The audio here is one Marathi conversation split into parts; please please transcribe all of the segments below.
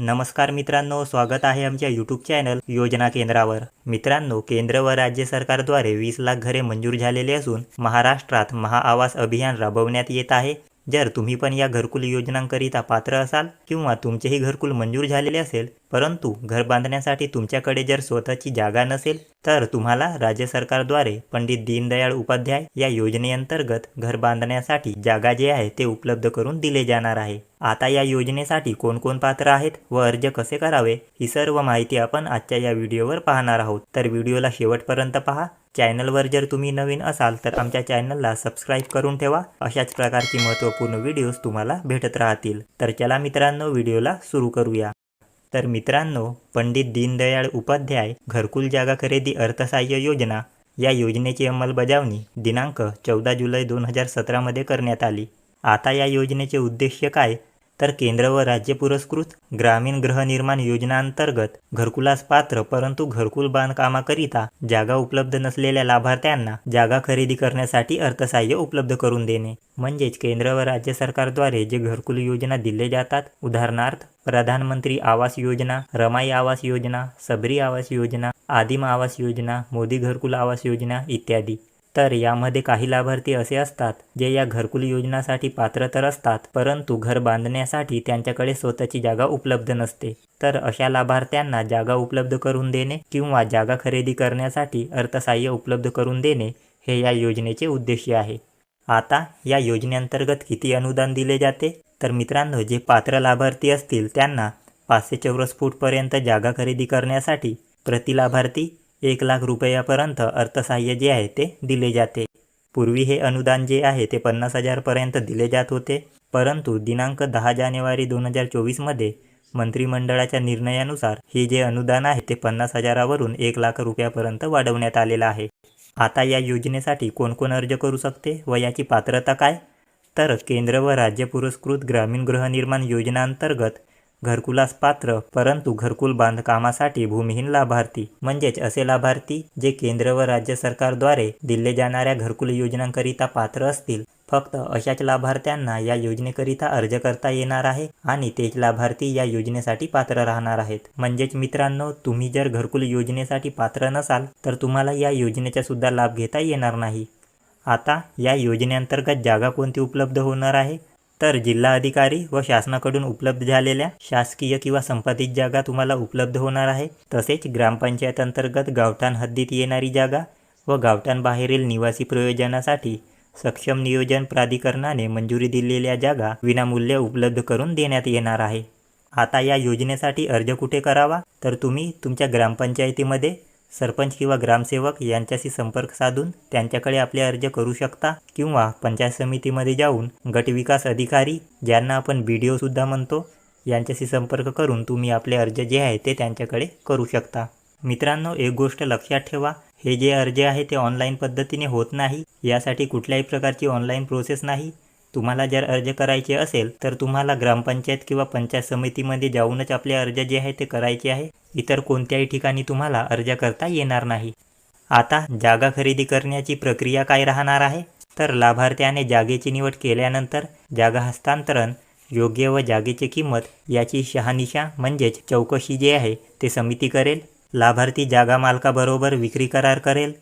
नमस्कार मित्रांनो स्वागत आहे आमच्या यूट्यूब चॅनल योजना केंद्रावर. मित्रांनो केंद्र व राज्य सरकारद्वारे वीस लाख घरे मंजूर झालेली असून महाराष्ट्रात महाआवास अभियान राबवण्यात येत आहे. जर तुम्ही पण या घरकुल योजनांकरिता पात्र असाल किंवा तुमचेही घरकुल मंजूर झालेले असेल परंतु घर बांधण्यासाठी तुमच्याकडे जर स्वतःची जागा नसेल तर तुम्हाला राज्य सरकारद्वारे पंडित दीनदयाळ उपाध्याय या योजनेअंतर्गत घर बांधण्यासाठी जागा जे आहे ते उपलब्ध करून दिले जाणार आहे. आता या योजनेसाठी कोणकोण पात्र आहेत व अर्ज कसे करावे ही सर्व माहिती आपण आजच्या या व्हिडिओवर पाहणार आहोत. तर व्हिडिओला शेवटपर्यंत पहा. चॅनलवर जर तुम्ही नवीन असाल तर आमच्या चॅनलला सबस्क्राईब करून ठेवा. अशाच प्रकारची महत्त्वपूर्ण व्हिडिओज तुम्हाला भेटत राहतील. तर चला मित्रांनो व्हिडिओला सुरू करूया. तर मित्रांनो पंडित दीनदयाळ उपाध्याय घरकुल जागा खरेदी अर्थसहाय्य योजना या योजनेची अंमलबजावणी दिनांक चौदा जुलै दोन हजार सतरामध्ये करण्यात आली. आता या योजनेचे उद्देश काय? तर केंद्र व राज्य पुरस्कृत ग्रामीण गृहनिर्माण योजनांतर्गत घरकुलास पात्र परंतु घरकुल बांधकामाकरिता जागा उपलब्ध नसलेल्या लाभार्थ्यांना जागा खरेदी करण्यासाठी अर्थसहाय्य उपलब्ध करून देणे. म्हणजेच केंद्र व राज्य सरकारद्वारे जे घरकुल योजना दिले जातात उदाहरणार्थ प्रधानमंत्री आवास योजना रमाई आवास योजना सबरी आवास योजना आदिम आवास योजना मोदी घरकुल आवास योजना इत्यादी. तर यामध्ये काही लाभार्थी असे असतात जे या घरकुल योजनासाठी पात्र तर असतात परंतु घर बांधण्यासाठी त्यांच्याकडे स्वतःची जागा उपलब्ध नसते. तर अशा लाभार्थ्यांना जागा उपलब्ध करून देणे किंवा जागा खरेदी करण्यासाठी अर्थसहाय्य उपलब्ध करून देणे हे या योजनेचे उद्देश आहे. आता या योजनेअंतर्गत किती अनुदान दिले जाते? तर मित्रांनो जे पात्र लाभार्थी असतील त्यांना पाचशे चौरस फूटपर्यंत जागा खरेदी करण्यासाठी प्रति लाभार्थी एक लाख रुपयापर्यंत अर्थसहाय्य जे आहे ते दिले जाते. पूर्वी हे अनुदान जे आहे ते पन्नास हजारपर्यंत दिले जात होते. परंतु दिनांक दहा जानेवारी दोन हजार चोवीसमध्ये मंत्रिमंडळाच्या निर्णयानुसार हे जे अनुदान आहे ते पन्नास हजारावरून एक लाख रुपयापर्यंत वाढवण्यात आलेलं आहे. आता या योजनेसाठी कोण कोण अर्ज करू शकते व याची पात्रता काय? तर केंद्र व राज्य पुरस्कृत ग्रामीण गृहनिर्माण योजनांतर्गत घरकुलास पात्र परंतु घरकुल बांधकामासाठी भूमिहीन लाभार्थी म्हणजेच असे लाभार्थी जे केंद्र व राज्य सरकारद्वारे दिले जाणाऱ्या घरकुल योजनांकरिता पात्र असतील. फक्त अशाच लाभार्थ्यांना या योजनेकरिता अर्ज करता येणार आहे आणि तेच लाभार्थी या योजनेसाठी पात्र राहणार आहेत. म्हणजेच मित्रांनो तुम्ही जर घरकुल योजनेसाठी पात्र नसाल तर तुम्हाला या योजनेचा सुद्धा लाभ घेता येणार नाही. आता या योजनेअंतर्गत जागा कोणती उपलब्ध होणार आहे? तर जिल्हा अधिकारी व शासनाकडून उपलब्ध झालेल्या शासकीय किंवा संपादित जागा तुम्हाला उपलब्ध होणार आहे. तसेच ग्रामपंचायत अंतर्गत गावठाण हद्दीत येणारी जागा व गावठाणबाहेरील निवासी प्रयोजनासाठी सक्षम नियोजन प्राधिकरणाने मंजुरी दिलेल्या जागा विनामूल्य उपलब्ध करून देण्यात येणार आहे. आता या योजनेसाठी अर्ज कुठे करावा? तर तुम्ही तुमच्या ग्रामपंचायतीमध्ये सरपंच किंवा ग्रामसेवक यांच्याशी संपर्क साधून त्यांच्याकडे आपले अर्ज करू शकता किंवा पंचायत समितीमध्ये जाऊन गट विकास अधिकारी ज्यांना आपण बी डी ओसुद्धा म्हणतो यांच्याशी संपर्क करून तुम्ही आपले अर्ज जे आहे ते त्यांच्याकडे करू शकता. मित्रांनो एक गोष्ट लक्षात ठेवा हे जे अर्ज आहे ते ऑनलाईन पद्धतीने होत नाही. यासाठी कुठल्याही प्रकारची ऑनलाईन प्रोसेस नाही. तुम्हाला जर अर्ज करायचे असेल तर तुम्हाला ग्रामपंचायत किंवा पंचायत समितीमध्ये जाऊनच आपले अर्ज जे आहे ते करायचे आहे. इतर कोणत्याही ठिकाणी तुम्हाला अर्ज करता येणार नाही. आता जागा खरेदी करण्याची प्रक्रिया काय राहणार आहे? तर लाभार्थ्याने जागेची निवड केल्यानंतर जागा हस्तांतरण योग्य व जागेची किंमत याची शहानिशा म्हणजेच चौकशी जी आहे ते समिती करेल. लाभार्थी जागा मालकाबरोबर विक्री करार करेल.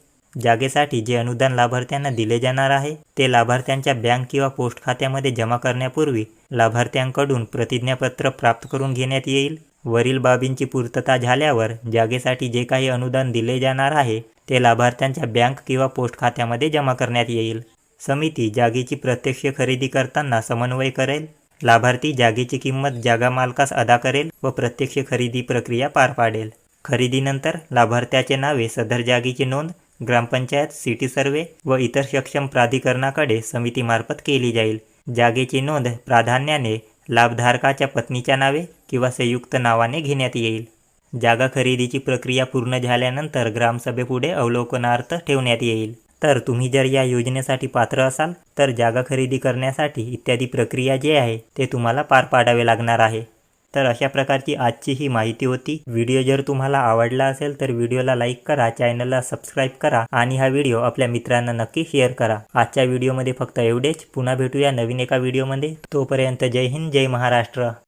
जागेसाठी जे अनुदान लाभार्थ्यांना दिले जाणार आहे ते लाभार्थ्यांच्या बँक किंवा पोस्ट खात्यामध्ये जमा करण्यापूर्वी लाभार्थ्यांकडून प्रतिज्ञापत्र प्राप्त करून घेण्यात येईल. वरील बाबींची पूर्तता झाल्यावर जागेसाठी जे काही अनुदान दिले जाणार आहे ते लाभार्थ्यांच्या बँक किंवा पोस्ट खात्यामध्ये जमा करण्यात येईल. समिती जागेची प्रत्यक्ष खरेदी करताना समन्वय करेल. लाभार्थी जागेची किंमत जागा मालकास अदा करेल व प्रत्यक्ष खरेदी प्रक्रिया पार पाडेल. खरेदीनंतर लाभार्थ्याचे नावे सदर जागेची नोंद ग्रामपंचायत सिटी सर्वे व इतर सक्षम प्राधिकरणाकडे समितीमार्फत केली जाईल. जागेची नोंद प्राधान्याने लाभधारकाच्या पत्नीच्या नावे किंवा संयुक्त नावाने घेण्यात येईल. जागा खरेदीची प्रक्रिया पूर्ण झाल्यानंतर ग्रामसभेपुढे अवलोकनार्थ ठेवण्यात येईल. तर तुम्ही जर या योजनेसाठी पात्र असाल तर जागा खरेदी करण्यासाठी इत्यादी प्रक्रिया जे आहे ते तुम्हाला पार पाडावे लागणार आहे. तर अशा प्रकारची आजची ही माहिती होती. व्हिडिओ जर तुम्हाला आवडला असेल तर व्हिडिओला लाईक करा चॅनलला सबस्क्राईब करा आणि हा व्हिडिओ आपल्या मित्रांना नक्की शेअर करा. आजच्या व्हिडिओमध्ये फक्त एवढेच. पुन्हा भेटूया नवीन एका व्हिडिओमध्ये. तोपर्यंत जय हिंद जय महाराष्ट्र.